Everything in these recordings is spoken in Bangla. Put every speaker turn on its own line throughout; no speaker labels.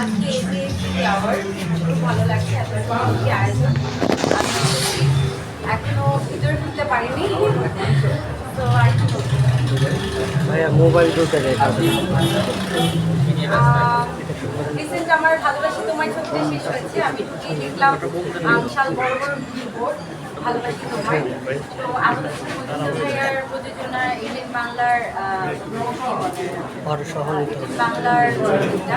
আজকে খুব ভালো লাগছে আয়োজন। আমি এসেছি। এখনও ভিতরে ঢুকতে পারিনি। তো আর কি
ভাইয়া মোবাইল ঢুকে
রিসেন্ট আমার ভালোবাসি তোমায় ছবিটা শেষ হয়েছে। আমি ঢুকিয়ে দেখলাম বিশাল বড় বড় বিলবোর্ড ভালোবাসি তোমায় তো ভাইয়ার প্রযোজনা বাংলার বাংলার ছবিটা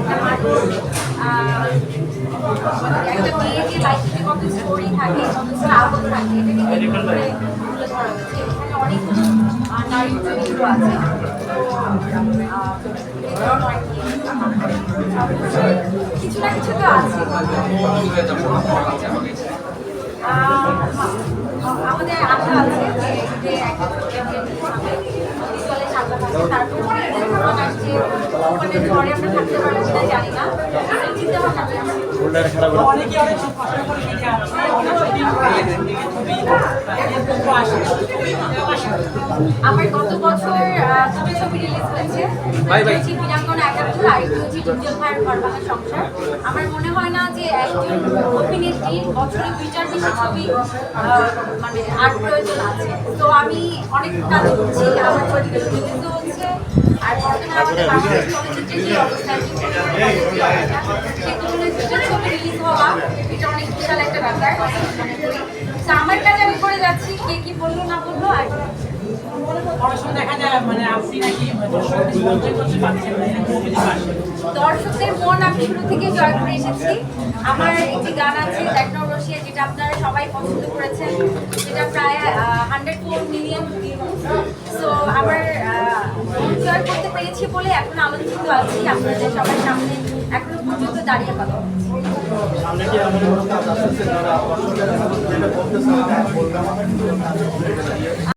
একটা যে লাইফে কত স্টোরি থাকে কত স্ট্রাগল থাকে এটাকে তুলে ধরা হয়েছে এখানে অনেক নারী চরিত্র আছে কিছু না কিছু তো আছে আমাদের আশা আছে যে একটা সামনে থাকবে তারপরে ঝড়ে আমরা থাকতে পারব কিনা জানি না চিন্তা ভাবনা
অনেকে অনেক কষ্ট করে ফিরে আসছে অনেক ছবি ছবি এরকম আসে ছবি আসে
আমার গত বছর দুটো ছবি রিলিজ হয়েছে আমার মনে হয় না যে একজন অভিনেত্রী বছরে দুইটার বেশি ছবি মানে আর প্রয়োজন আছে। তো আমি অনেক কাজ করছি আমার রিলিজও হচ্ছে রিলিজ হওয়া, এটা অনেক বিশাল একটা ব্যাপার। মনে আমার কাজ করে যাচ্ছি, কে কি বলল, না বলল, আর
মানে আপনি নাকি এরকম অভিযোগ আসে
দর্শকদের মন আমি শুরু থেকে জয় করে এসেছি। আমার একটি গান আছে দেখনো রসিয়া, যেটা আপনারা সবাই পছন্দ করেছেন, যেটা প্রায় হান্ড্রেড ফোর মিলিয়ন সো আমার জয় করতে পেরেছি বলে এখন আলোচিত আছি। আপনাদের সবার সামনে এখনও পর্যন্ত দাঁড়িয়ে কথা।